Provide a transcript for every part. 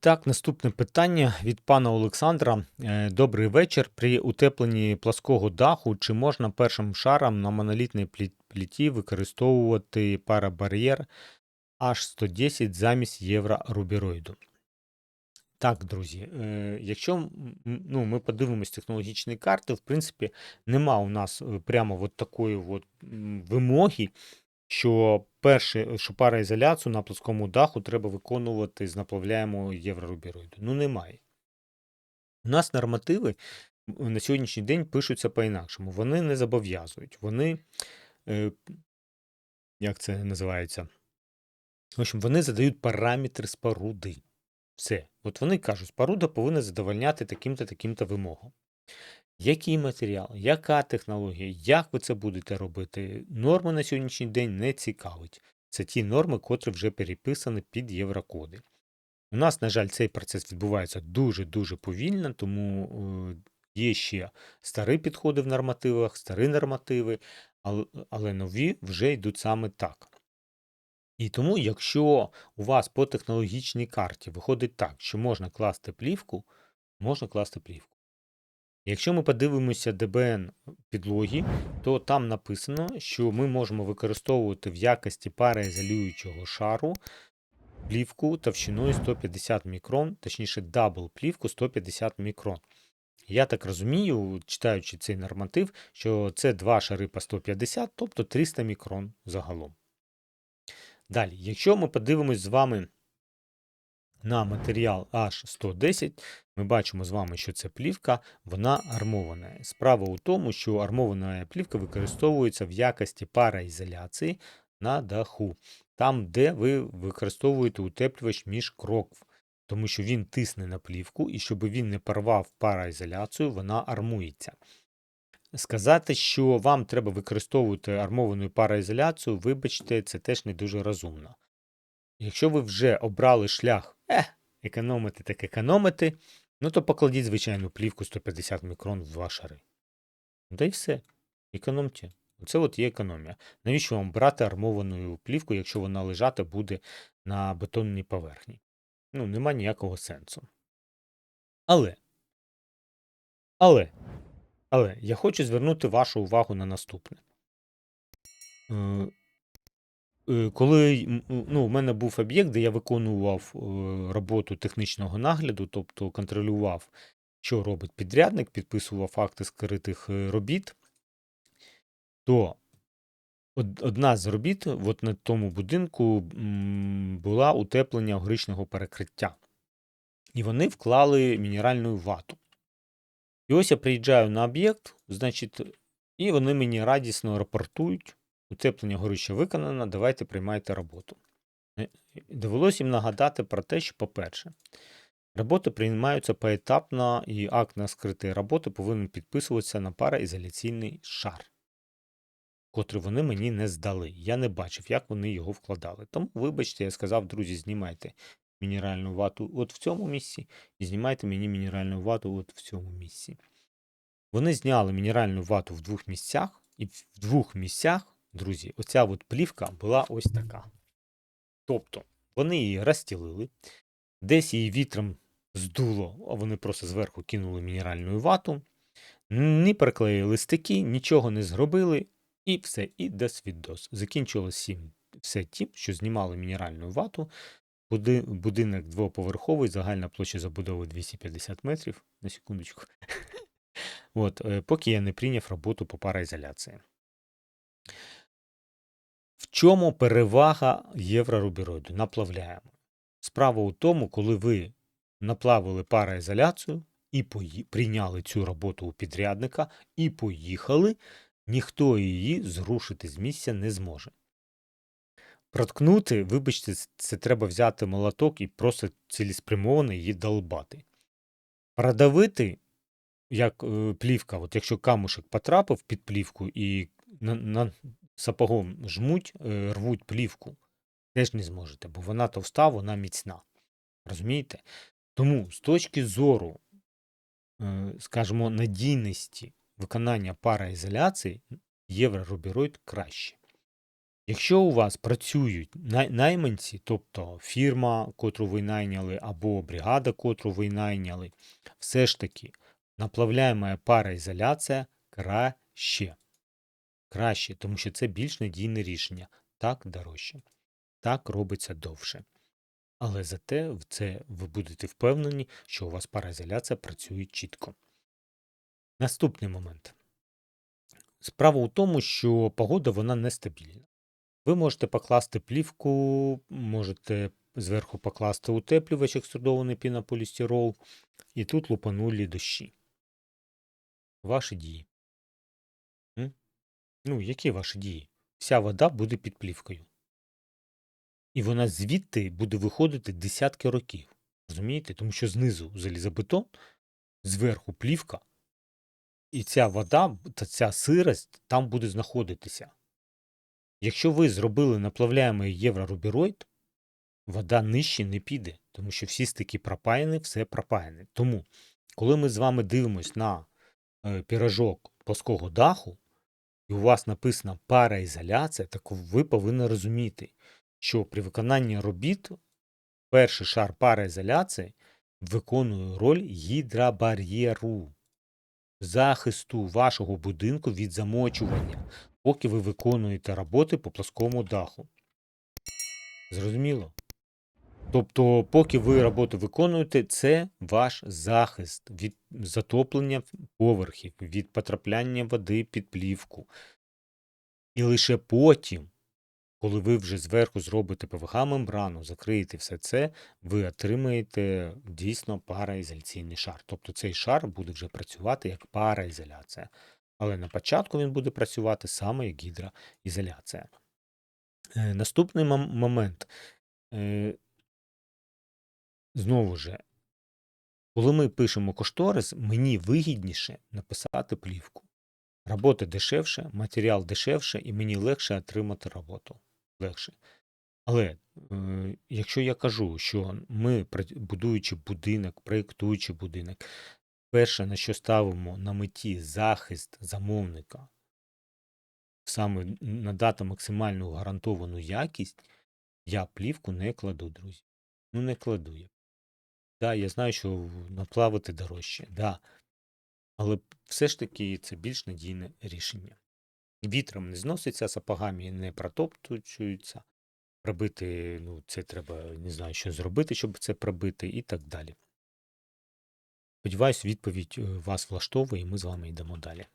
Так, наступне питання від пана Олександра. Е, Добрий вечір. При утепленні плаского даху чи можна першим шаром на монолітній пліті використовувати парабар'єр H110 замість єврорубіроїду? Так, друзі, е, якщо ну, ми подивимось технологічні карти, в принципі, нема у нас е, прямо от такої от вимоги, що перше, що параізоляцію на плоскому даху треба виконувати з наплавляємого єврорубіроїду. Ну, немає. У нас нормативи на сьогоднішній день пишуться по-інакшому. Вони не зобов'язують. Вони, е, як це називається? В общем, вони задають параметри споруди. Все. От вони кажуть, споруда повинна задовольняти таким-то таким-то вимогам. Який матеріал, яка технологія, як ви це будете робити, норми на сьогоднішній день не цікавить. Це ті норми, котрі вже переписані під єврокоди. У нас, на жаль, цей процес відбувається дуже-дуже повільно, тому е, є ще старі підходи в нормативах, старі нормативи, але, але нові вже йдуть саме так. І тому, якщо у вас по технологічній карті виходить так, що можна класти плівку, можна класти плівку. Якщо ми подивимося ДБН підлоги, то там написано, що ми можемо використовувати в якості параізолюючого шару плівку товщиною 150 мікрон, точніше, дабл плівку 150 мікрон. Я так розумію, читаючи цей норматив, що це два шари по 150, тобто 300 мікрон загалом. Далі, якщо ми подивимось з вами на матеріал H110, ми бачимо з вами, що це плівка, вона армована. Справа у тому, що армована плівка використовується в якості параізоляції на даху, там, де ви використовуєте утеплювач між крокв, тому що він тисне на плівку, і щоб він не порвав параізоляцію, вона армується. Сказати, що вам треба використовувати армовану параізоляцію, вибачте, це теж не дуже розумно. Якщо ви вже обрали шлях е, економити так економити, ну то покладіть звичайну плівку 150 мікрон в два шари. Ну та й все. Економте. Це от є економія. Навіщо вам брати армовану плівку, якщо вона лежати буде на бетонній поверхні? Ну, нема ніякого сенсу. Але. Але. Але я хочу звернути вашу увагу на наступне. Е, Коли ну, в мене був об'єкт, де я виконував е, роботу технічного нагляду, тобто контролював, що робить підрядник, підписував акти скритих е, робіт, то одна з робіт от на тому будинку була утеплення огричного перекриття. І вони вклали мінеральну вату. І ось я приїжджаю на об'єкт, значить, і вони мені радісно рапортують, утеплення горища виконано, давайте приймайте роботу. Е, Довелось їм нагадати про те, що, по-перше, роботи приймаються поетапно, і акт на скриті роботи повинен підписуватися на параізоляційний шар, котрий вони мені не здали. Я не бачив, як вони його вкладали. Тому, вибачте, я сказав, друзі, знімайте мінеральну вату от в цьому місці, і знімайте мені мінеральну вату от в цьому місці. Вони зняли мінеральну вату в двох місцях, і в двох місцях, друзі, оця от плівка була ось така. Тобто вони її розстілили, десь її вітром здуло, а вони просто зверху кинули мінеральну вату, не приклеїли стики, нічого не зробили, і все, і досвідос. Закінчилось все тим, що знімали мінеральну вату. Будинок двоповерховий, загальна площа забудови 250 метрів на секундочку. От, е, поки я не прийняв роботу по параізоляції. Чому перевага єврорубіроїду? Наплавляємо. Справа у тому, коли ви наплавили параізоляцію і прийняли цю роботу у підрядника і поїхали, ніхто її зрушити з місця не зможе. Проткнути, вибачте, це треба взяти молоток і просто цілеспрямовано її долбати. Продавити, як е, плівка, от якщо камушек потрапив під плівку і на, на сапогом жмуть, е, рвуть плівку, теж не зможете, бо вона товста, вона міцна. Розумієте? Тому з точки зору, е, скажімо, надійності виконання параізоляції, єврорубіроїд краще. Якщо у вас працюють найманці, тобто фірма, котру ви найняли, або бригада, котру ви найняли, все ж таки наплавляєма пароізоляція краще. Краще, тому що це більш надійне рішення. Так дорожче. Так робиться довше. Але зате в це ви будете впевнені, що у вас пароізоляція працює чітко. Наступний момент. Справа у тому, що погода вона нестабільна. Ви можете покласти плівку, можете зверху покласти утеплювач, екструдований пінополістирол, і тут лупанулі дощі. Ваші дії. Ну, які ваші дії? Вся вода буде під плівкою. І вона звідти буде виходити десятки років. Розумієте? Тому що знизу залізобетон, зверху плівка, і ця вода та ця сирость там буде знаходитися. Якщо ви зробили наплавляємий єврорубіроїд, вода нижче не піде, тому що всі стики пропаяні, все пропаяне. Тому, коли ми з вами дивимось на е, пірожок плоского даху, і у вас написана параізоляція, так ви повинні розуміти, що при виконанні робіт перший шар параізоляції виконує роль гідробар'єру, захисту вашого будинку від замочування, поки ви виконуєте роботи по плоскому даху. Зрозуміло? Тобто, поки ви роботу виконуєте, це ваш захист від затоплення поверхів, від потрапляння води під плівку. І лише потім, коли ви вже зверху зробите ПВХ-мембрану, закриєте все це, ви отримаєте дійсно параізоляційний шар. Тобто цей шар буде вже працювати як параізоляція. Але на початку він буде працювати саме як гідроізоляція. Е, Наступний момент. Знову ж, коли ми пишемо кошторис, мені вигідніше написати плівку. Робота дешевше, матеріал дешевше, і мені легше отримати роботу. Легше. Але е, якщо я кажу, що ми, будуючи будинок, проєктуючи будинок, перше, на що ставимо на меті захист замовника, саме надати максимальну гарантовану якість, я плівку не кладу, друзі. Ну, не кладу я. Да, я знаю, що наплавити дорожче, да. Але все ж таки це більш надійне рішення. Вітром не зноситься, сапогами не протоптуються. Пробити, ну, це треба, не знаю, що зробити, щоб це пробити, і так далі. Сподіваюсь, відповідь е, вас влаштовує, і ми з вами йдемо далі.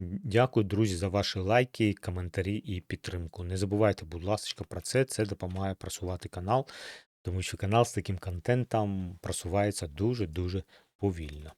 Дякую, друзі, за ваші лайки, коментарі і підтримку. Не забувайте, будь ласка, про це. Це допомагає просувати канал, тому що канал з таким контентом просувається дуже-дуже повільно.